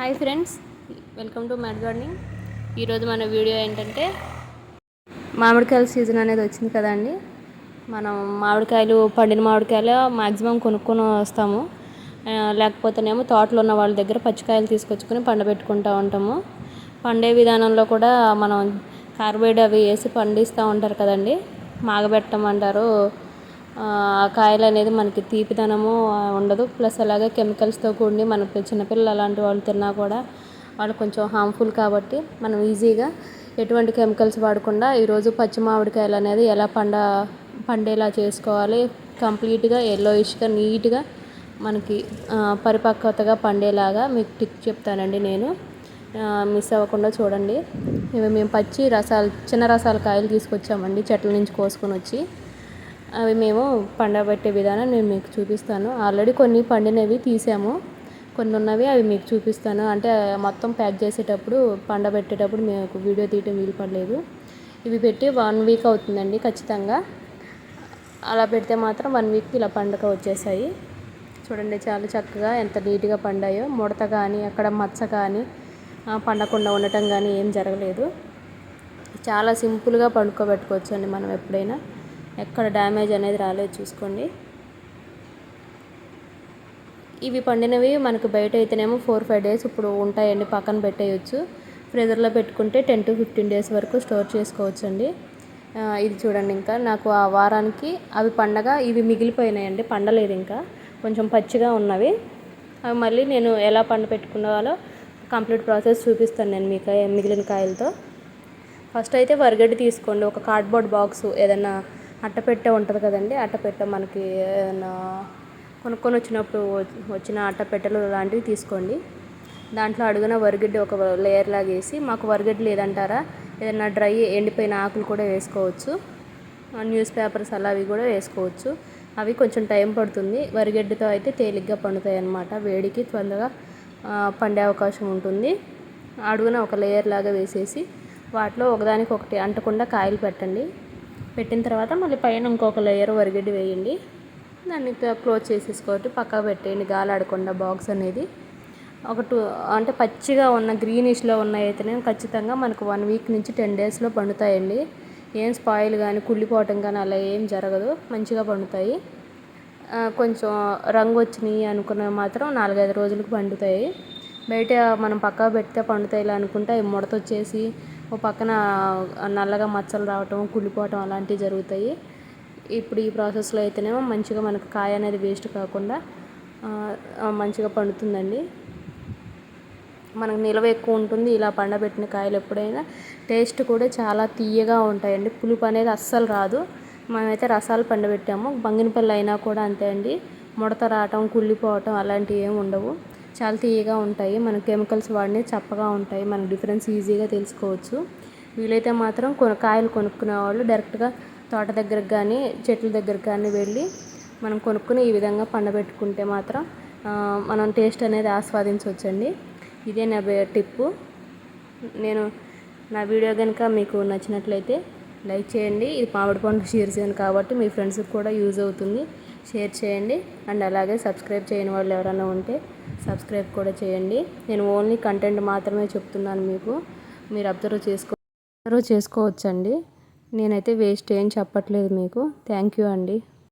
Hi friends welcome to mad gardening. ఈరోజు మన video ఏంటంటే మామిడికాయల సీజన్ అనేది వచ్చింది కదండి. మనం మామిడికాయలు పండిన మామిడికాయలు మ్యాక్సిమం కొనుక్కొని వస్తాము. లేకపోతేనేమో తోటలో ఉన్న వాళ్ళ దగ్గర పచ్చికాయలు తీసుకొచ్చుకొని పండబెట్టుకుంటూ ఉంటాము. పండే విధానంలో కూడా మనం కార్బైడ్ అవి వేసి పండిస్తూ ఉంటారు కదండి. మాగబెట్టమంటారు. ఆ కాయలు అనేది మనకి తీపిదనము ఉండదు. ప్లస్ అలాగే కెమికల్స్తో కూడి మన చిన్నపిల్లలు అలాంటి వాళ్ళు తిన్నా కూడా వాళ్ళు కొంచెం హార్మ్ఫుల్ కాబట్టి మనం ఈజీగా ఎటువంటి కెమికల్స్ వాడకుండా ఈరోజు పచ్చి మామిడికాయలు అనేది ఎలా పండ పండేలా చేసుకోవాలి. కంప్లీట్గా ఎల్లోయిష్గా నీట్గా మనకి పరిపక్వతగా పండేలాగా మీకు టిక్ చెప్తానండి నేను. మిస్ అవ్వకుండా చూడండి. ఇవి మేము పచ్చి రసాలు చిన్న రసాల కాయలు తీసుకొచ్చామండి చెట్ల నుంచి కోసుకొని వచ్చి. అవి మేము పండబెట్టే విధానం నేను మీకు చూపిస్తాను. ఆల్రెడీ కొన్ని పండినవి తీసాము. కొన్ని ఉన్నవి అవి మీకు చూపిస్తాను. అంటే మొత్తం ప్యాక్ చేసేటప్పుడు పండబెట్టేటప్పుడు మీకు వీడియో తీయటం వీలు పడలేదు. ఇవి పెట్టి వన్ వీక్ అవుతుందండి ఖచ్చితంగా. అలా పెడితే మాత్రం వన్ వీక్కి ఇలా పండగ వచ్చేసాయి. చూడండి చాలా చక్కగా ఎంత నీట్గా పండాయో. ముడత కానీ అక్కడ మచ్చ కానీ పండకుండా ఉండటం కానీ ఏం జరగలేదు. చాలా సింపుల్గా పండుకోబెట్టుకోవచ్చు అండి మనం ఎప్పుడైనా. ఎక్కడ డ్యామేజ్ అనేది రాలేదు చూసుకోండి. ఇవి పండినవి మనకు బయట అయితేనేమో ఫోర్ ఫైవ్ డేస్ ఇప్పుడు ఉంటాయండి పక్కన పెట్టేయచ్చు. ఫ్రీజర్లో పెట్టుకుంటే టెన్ టు ఫిఫ్టీన్ డేస్ వరకు స్టోర్ చేసుకోవచ్చు అండి ఇది చూడండి ఇంకా. నాకు ఆ వారానికి అవి పండగ ఇవి మిగిలిపోయినాయండి పండలేదు ఇంకా. కొంచెం పచ్చిగా ఉన్నవి. అవి మళ్ళీ నేను ఎలా పండు పెట్టుకునేవాలో కంప్లీట్ ప్రాసెస్ చూపిస్తాను నేను మీకు మిగిలిన కాయలతో. ఫస్ట్ అయితే వరిగడ్డి తీసుకోండి ఒక కార్డ్బోర్డ్ బాక్స్ ఏదైనా అట్టపెట్టె ఉంటుంది కదండి అట్టపెట్టె మనకి ఏదైనా కొనుక్కొని వచ్చినప్పుడు వచ్చి- వచ్చిన అట్టపెట్టెలు లాంటివి తీసుకోండి. దాంట్లో అడుగున వరిగడ్డి ఒక లేయర్ లాగా వేసి మాకు వరిగడ్డి లేదంటారా? ఏదైనా డ్రై ఎండిపోయిన ఆకులు కూడా వేసుకోవచ్చు. న్యూస్ పేపర్స్ అలా అవి కూడా వేసుకోవచ్చు. అవి కొంచెం టైం పడుతుంది. వరిగడ్డితో అయితే తేలిగ్గా పండుతాయి అన్నమాట. వేడికి త్వరగా పండే అవకాశం ఉంటుంది. అడుగున ఒక లేయర్ లాగా వేసేసి వాటిలో ఒకదానికి ఒకటి అంటకుండా కాయలు పెట్టండి. పెట్టిన తర్వాత మళ్ళీ పైన ఇంకొక లేయర్ వరిగడ్డి వేయండి. దాన్ని క్లోజ్ చేసేసుకోటి పక్కకు పెట్టేయండి. గాలి ఆడకుండా బాక్స్ అనేది. ఒక టూ అంటే పచ్చిగా ఉన్న గ్రీనిష్లో ఉన్నాయితేనే ఖచ్చితంగా మనకు వన్ వీక్ నుంచి టెన్ డేస్లో పండుతాయండి. ఏం స్పాయిల్ కానీ కుళ్ళిపోవటం కానీ అలా ఏం జరగదు. మంచిగా పండుతాయి. కొంచెం రంగు వచ్చినాయి అనుకున్నవి మాత్రం నాలుగైదు రోజులకు పండుతాయి. బయట మనం పక్కకు పెడితే పండుతాయి ఇలా అనుకుంటే అవి ముడత వచ్చేసి ఓ పక్కన నల్లగా మచ్చలు రావటం కుళ్ళిపోవటం అలాంటివి జరుగుతాయి. ఇప్పుడు ఈ ప్రాసెస్లో అయితేనేమో మంచిగా మనకు కాయ అనేది వేస్ట్ కాకుండా మంచిగా పండుతుందండి. మనకు నిల్వ ఎక్కువ ఉంటుంది. ఇలా పండబెట్టిన కాయలు ఎప్పుడైనా టేస్ట్ కూడా చాలా తీయగా ఉంటాయండి. పులుపు అనేది అస్సలు రాదు. మనమైతే రసాలు పండబెట్టాము. బంగినపల్లి అయినా కూడా అంతే అండి. ముడత రావటం కుళ్ళిపోవటం అలాంటివి ఏమి ఉండవు. చాలా తీయగా ఉంటాయి. మన కెమికల్స్ వాడినవి చప్పగా ఉంటాయి. మనకు డిఫరెన్స్ ఈజీగా తెలుసుకోవచ్చు. వీలైతే మాత్రం కొన కాయలు కొనుక్కునే వాళ్ళు డైరెక్ట్గా తోట దగ్గరకు కానీ చెట్ల దగ్గరకు కానీ వెళ్ళి మనం కొనుక్కుని ఈ విధంగా పండబెట్టుకుంటే మాత్రం మనం టేస్ట్ అనేది ఆస్వాదించవచ్చండి. ఇదే నా టిప్పు. నేను నా వీడియో కనుక మీకు నచ్చినట్లయితే లైక్ చేయండి. ఇది మామిడి పండు చేయను కాబట్టి మీ ఫ్రెండ్స్కి కూడా యూజ్ అవుతుంది. షేర్ చేయండి. అండ్ అలాగే సబ్స్క్రైబ్ చేయని వాళ్ళు ఎవరైనా ఉంటే సబ్స్క్రైబ్ కూడా చేయండి. నేను ఓన్లీ కంటెంట్ మాత్రమే చెప్తున్నాను మీకు. మీరు అబ్జర్వ్ చేసుకో అబ్జర్వ్ చేసుకోవచ్చండి. నేనైతే వేస్ట్ ఏం చెప్పట్లేదు మీకు. థ్యాంక్ యూ అండి.